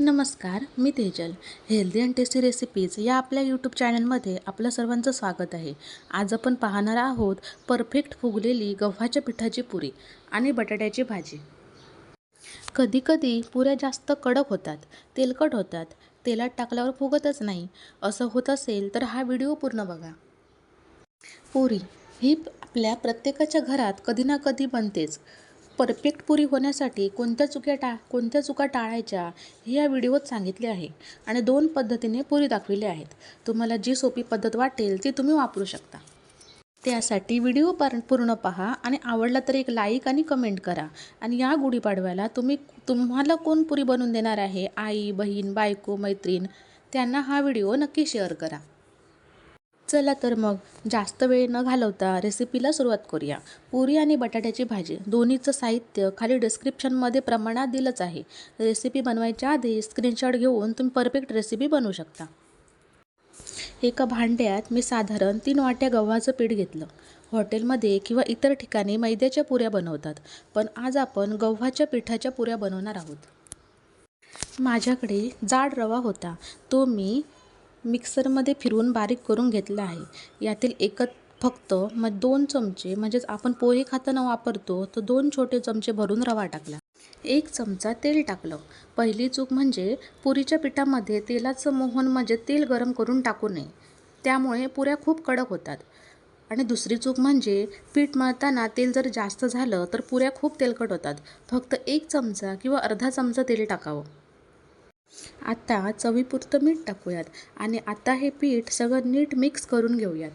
नमस्कार मी Tejal. Healthy and tasty recipes या आपल्या यूट्यूब चॅनलमध्ये आपलं सर्वांचं स्वागत आहे. आज आपण पाहणार आहोत परफेक्ट फुगलेली गव्हाच्या पिठाची पुरी आणि बटाट्याची भाजी. कधीकधी पुऱ्या जास्त कडक होतात तेलकट होतात तेलात टाकल्यावर फुगतच नाही. असं होत असेल तर हा व्हिडिओ पूर्ण बघा. पुरी ही आपल्या प्रत्येकाच्या घरात कधी ना कधी बनतेच. परफेक्ट पुरी होण्यासाठी कोणत्या चुक्या टा कोणत्या चुका टाळायच्या हे या व्हिडिओत सांगितले आहे आणि दोन पद्धतीने पुरी दाखविली आहेत. तुम्हाला जी सोपी पद्धत वाटेल ती तुम्ही वापरू शकता. त्यासाठी व्हिडिओ पर पूर्ण पहा आणि आवडला तर एक लाईक आणि कमेंट करा. आणि या गुढीपाडव्याला तुम्ही तुम्हाला कोण पुरी बनवून देणार आहे? आई बहीण बायको मैत्रीण त्यांना हा व्हिडिओ नक्की शेअर करा. चला तर मग जास्त वेळ न घालवता रेसिपीला सुरुवात करूया. पुरी आणि बटाट्याची भाजी दोन्हीचं साहित्य खाली डिस्क्रिप्शनमध्ये प्रमाणात दिलंच आहे. रेसिपी बनवायच्या आधी स्क्रीनशॉट घेऊन तुम्ही परफेक्ट रेसिपी बनवू शकता. एका भांड्यात मी साधारण तीन वाट्या गव्हाचं पीठ घेतलं. हॉटेलमध्ये किंवा इतर ठिकाणी मैद्याच्या पुऱ्या बनवतात पण आज आपण गव्हाच्या पिठाच्या पुऱ्या बनवणार आहोत. माझ्याकडे जाड रवा होता. तो मी मिक्सरमध्ये फिरवून बारीक करून घेतला आहे. यातील एकच फक्त मग दोन चमचे म्हणजेच आपण पोहे खाताना वापरतो तर दोन छोटे चमचे भरून रवा टाकला. एक चमचा तेल टाकलं. पहिली चूक म्हणजे पुरीच्या पिठामध्ये तेलाचं मोहन म्हणजे तेल गरम करून टाकू नये. त्यामुळे पुऱ्या खूप कडक होतात. आणि दुसरी चूक म्हणजे पीठ मळताना तेल जर जास्त झालं तर पुऱ्या खूप तेलकट होतात. फक्त एक चमचा किंवा अर्धा चमचा तेल टाकावं. आता चवीपुरतं मीठ टाकूयात आणि आता हे पीठ सगळं नीट मिक्स करून घेऊयात.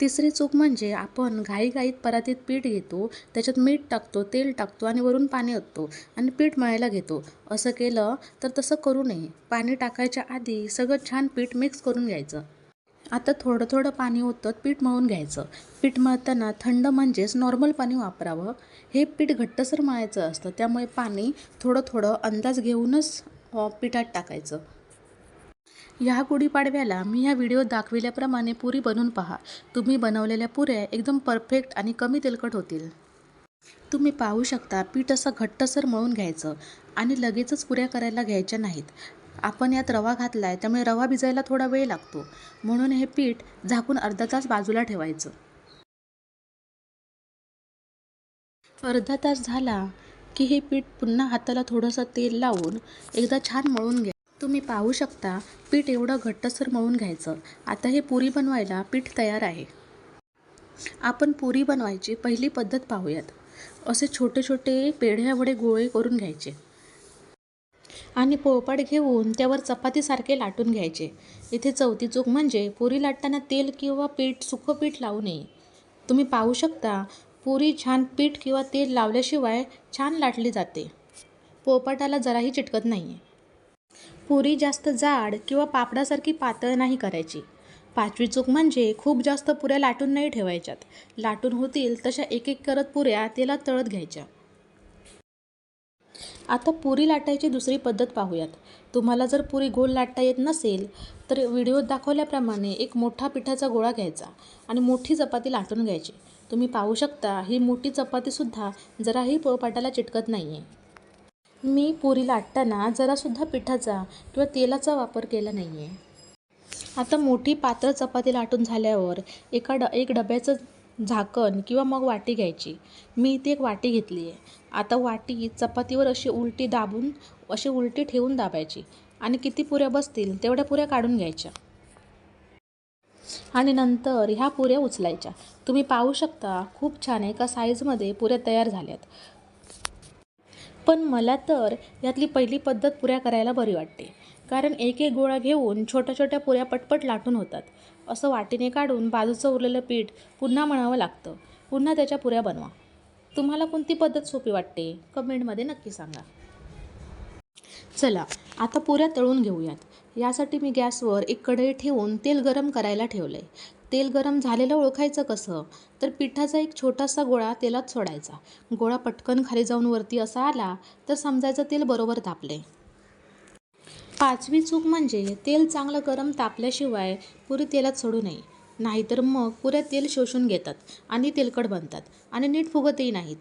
तिसरी चूक म्हणजे आपण घाईघाईत परातीत पीठ घेतो त्याच्यात मीठ टाकतो तेल टाकतो आणि वरून पाणी ओततो आणि पीठ मळायला घेतो. असं केलं तर तसं करू नये. पाणी टाकायच्या आधी सगळं छान पीठ मिक्स करून घ्यायचं. आता थोडं थोडं पाणी ओतत पीठ मळून घ्यायचं. पीठ मळताना थंड म्हणजेच नॉर्मल पाणी वापरावं. हे पीठ घट्टसर मळायचं असतं त्यामुळे पाणी थोडं थोडं अंदाज घेऊनच हो, पिठात टाकायचं. ह्या गुढीपाडव्याला मी ह्या व्हिडिओत दाखविल्याप्रमाणे पुरी बनवून पहा. तुम्ही बनवलेल्या पुऱ्या एकदम परफेक्ट आणि कमी तेलकट होतील. तुम्ही पाहू शकता पीठ असं घट्टसर मळून घ्यायचं आणि लगेचच पुऱ्या करायला घ्यायच्या नाहीत. आपण यात रवा घातला आहे त्यामुळे रवा भिजायला थोडा वेळ लागतो. म्हणून हे पीठ झाकून अर्धा तास बाजूला ठेवायचं. अर्धा तास झाला. की हे पीठ पुन्हा हाताला थोडंसं तेल लावून एकदा छान मळून घ्या. तुम्ही पाहू शकता पीठ एवढं घट्टसर मळून घ्यायचं. आता हे पुरी बनवायला पीठ तयार आहे. आपण पुरी बनवायची पहिली पद्धत पाहूयात. असे छोटे छोटे पेढ्यावडे गोळे करून घ्यायचे. आणि पोळपाट घेऊन त्यावर चपातीसारखे लाटून घ्यायचे. इथे चौथी चूक म्हणजे पुरी लाटताना तेल किंवा पीठ सुखं पीठ लावू नये. तुम्ही पाहू शकता पुरी छान पीठ किंवा तेल लावल्याशिवाय छान लाटली जाते. पोळपाटाला जराही चिटकत नाही आहे पुरी जास्त जाड किंवा पापडासारखी पातळ नाही करायची. पाचवी चूक म्हणजे खूप जास्त पुऱ्या लाटून नाही ठेवायच्यात. लाटून होतील तशा एक एक करत पुऱ्या तेलात तळत घ्यायच्या. आता पुरी लाटायची दुसरी पद्धत पाहूयात. तुम्हाला जर पुरी गोल लाटता येत नसेल तर व्हिडिओत दाखवल्याप्रमाणे एक मोठा पिठाचा गोळा घ्यायचा आणि मोठी चपाती लाटून घ्यायची. तुम्ही पाहू शकता ही मोठी चपातीसुद्धा जराही पोळपाटाला चिटकत नाही आहे मी पुरी लाटताना जरासुद्धा पिठाचा किंवा तेलाचा वापर केला नाही आहे आता मोठी पातळ चपाती लाटून झाल्यावर एका ड एक डब्याचं झाकण किंवा मग वाटी घ्यायची. मी इथे एक वाटी घेतली आहे. आता वाटी चपातीवर अशी उलटी दाबून अशी उलटी ठेवून दाबायची. आणि किती पुऱ्या बसतील तेवढ्या पुऱ्या काढून घ्यायच्या. आणि नंतर ह्या पुऱ्या उचलायच्या. तुम्ही पाहू शकता खूप छान एका साईजमध्ये पुऱ्या तयार झाल्यात. पण मला तर यातली पहिली पद्धत पुऱ्या करायला बरी वाटते. कारण एक एक गोळा घेऊन छोट्या छोट्या पुऱ्या पटपट लाटून होतात. असं वाटीने काढून बाजूचं उरलेलं पीठ पुन्हा म्हणावं लागतं. पुन्हा त्याच्या पुऱ्या बनवा. तुम्हाला कोणती पद्धत सोपी वाटते? कमेंटमध्ये नक्की सांगा. चला आता पुऱ्या तळून घेऊयात. यासाठी मी गॅसवर एक कढई ठेवून तेल गरम करायला ठेवलं आहे तेल गरम झालेलं ओळखायचं कसं? तर पिठाचा एक छोटासा गोळा तेलात सोडायचा. गोळा पटकन खाली जाऊन वरती असा आला तर समजायचं तेल बरोबर तापले पाचवी चूक म्हणजे तेल चांगलं गरम तापल्याशिवाय पुरी तेलात सोडू नये. नाहीतर मग पुऱ्या तेल शोषून घेतात आणि तेलकट बनतात आणि नीट फुगतही नाहीत.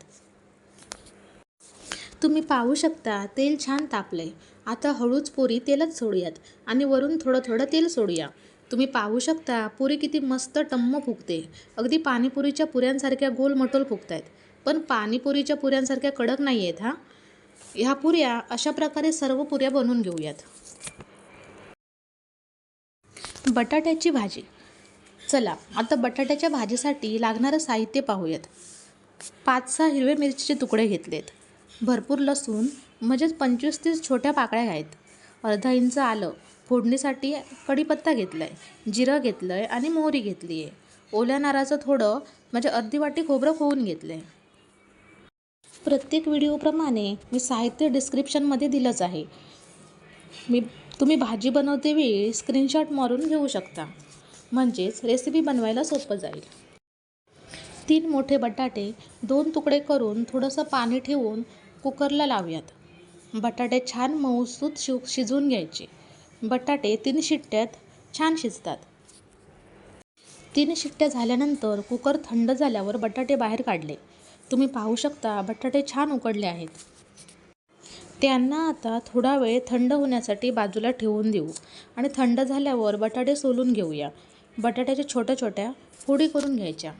तुम्ही पाहू शकता तेल छान तापले आता हळूच पुरी तेलात सोडूयात आणि वरून थोडं थोडं तेल सोडूया. तुम्ही पाहू शकता पुरी किती मस्त टम्म फुगते. अगदी पाणीपुरीच्या पुऱ्यांसारख्या गोल मटोल फुगत आहेत पण पाणीपुरीच्या पुऱ्यांसारख्या कडक नाही आहेत हां? ह्या पुऱ्या अशा प्रकारे सर्व पुऱ्या बनवून घेऊयात. बटाट्याची भाजी. चला आता बटाट्याच्या भाजीसाठी लागणारं साहित्य पाहूयात. पाच सहा हिरवे मिरचीचे तुकडे घेतलेत. भरपूर लसूण म्हणजेच पंचवीस तीस छोट्या पाकळ्या आहेत अर्धा इंच आलं फोडणीसाठी कढीपत्ता घेतला आहे जिरं घेतलं आहे आणि मोहरी घेतली आहे ओल्या नाराचं थोडं म्हणजे अर्धी वाटी खोबरं खोवून घेतलं आहे प्रत्येक व्हिडिओप्रमाणे मी साहित्य डिस्क्रिप्शनमध्ये दिलंच आहे. मी तुम्ही भाजी बनवते वेळी स्क्रीनशॉट मारून घेऊ शकता. म्हणजेच रेसिपी बनवायला सोपं जाईल. तीन मोठे बटाटे दोन तुकडे करून थोडंसं पाणी ठेवून कुकरला लावूयात. बटाटे छान मऊसूत शिव शिजवून घ्यायचे. बटाटे तीन शिट्ट्यात छान शिजतात. तीन शिट्ट्या झाल्यानंतर कुकर थंड झाल्यावर बटाटे बाहेर काढले. तुम्ही पाहू शकता बटाटे छान उकडले आहेत. त्यांना आता थोडा वेळ थंड होण्यासाठी बाजूला ठेवून देऊ आणि थंड झाल्यावर बटाटे सोलून घेऊया. बटाट्याच्या छोट्या छोट्या फोडी करून घ्यायच्या.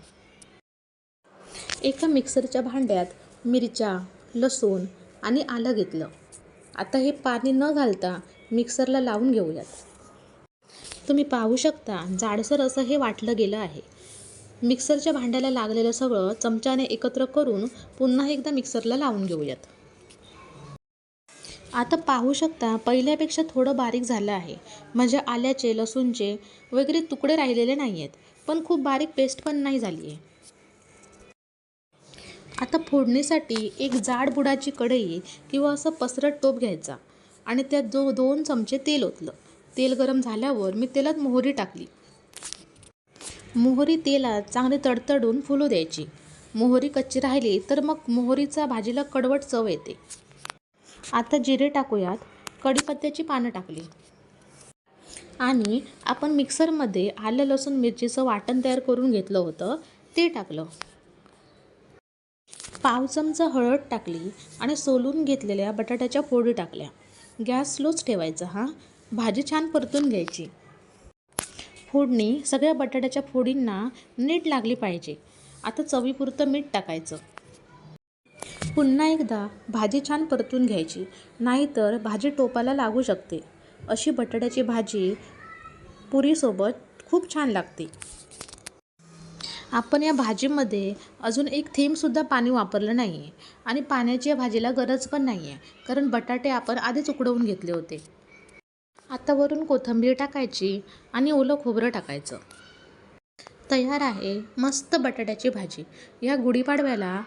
एका मिक्सरच्या भांड्यात मिरच्या लसूण आणि आलं घेतलं. आता हे पाणी न घालता मिक्सरला लावून घेऊयात. तुम्ही पाहू शकता जाडसर असं हे वाटलं गेलं आहे. मिक्सरच्या भांड्याला लागलेलं सगळं चमच्याने एकत्र करून पुन्हा एकदा मिक्सरला लावून घेऊयात. आता पाहू शकता पहिल्यापेक्षा थोडं बारीक झालं आहे. म्हणजे आल्याचे लसूणचे वगैरे तुकडे राहिलेले नाही आहेत पण खूप बारीक पेस्ट पण नाही झाली आहे आता फोडणीसाठी एक जाड बुडाची कढई किंवा असं पसरट टोप घ्यायचा. आणि त्यात जो दोन चमचे तेल ओतलं. तेल गरम झाल्यावर मी तेलात मोहरी टाकली. मोहरी तेलात चांगली तडतडून फुलू द्यायची. मोहरी कच्ची राहिली तर मग मोहरीचा भाजीला कडवट चव येते. आता जिरे टाकूयात. कढीपत्त्याची पानं टाकली. आणि आपण मिक्सरमध्ये आलं लसूण मिरचीचं वाटण तयार करून घेतलं होतं. ते टाकलं. पाव चमचा हळद टाकली आणि सोलून घेतलेल्या बटाट्याच्या फोडी टाकल्या. गॅस स्लोच ठेवायचा हा? भाजी छान परतून घ्यायची. फोडणी सगळ्या बटाट्याच्या फोडींना नीट लागली पाहिजे. आता चवीपुरतं मीठ टाकायचं. पुन्हा एकदा भाजी छान परतून घ्यायची नाहीतर भाजी टोपाला लागू शकते. अशी बटाट्याची भाजी पुरीसोबत खूप छान लागते. आपण या भाजीमध्ये अजून एक थेंबसुद्धा पाणी वापरलं नाही आहे आणि पाण्याची या भाजीला गरज पण नाही आहे कारण बटाटे आपण आधीच उकडवून घेतले होते. आता वरून कोथिंबीर टाकायची आणि ओलं खोबरं टाकायचं. तयार आहे मस्त बटाट्याची भाजी. या गुढीपाडव्याला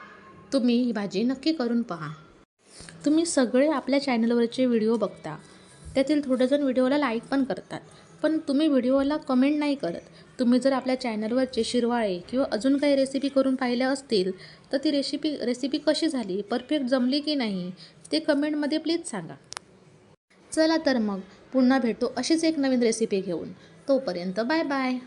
तुम्ही ही भाजी नक्की करून पहा. तुम्ही सगळे आपल्या चॅनलवरचे व्हिडिओ बघता. त्यातील थोडेजण व्हिडिओला लाईक पण करतात. पण तुम्ही व्हिडिओला कमेंट नाही करत. तुम्ही जर आपल्या चॅनलवरचे शिरवाळे किंवा अजून काही रेसिपी करून पाहिल्या असतील तर ती रेसिपी रेसिपी कशी झाली परफेक्ट जमली की नाही ते कमेंटमध्ये प्लीज सांगा. चला तर मग पुन्हा भेटतो अशीच एक नवीन रेसिपी घेऊन. तोपर्यंत बाय बाय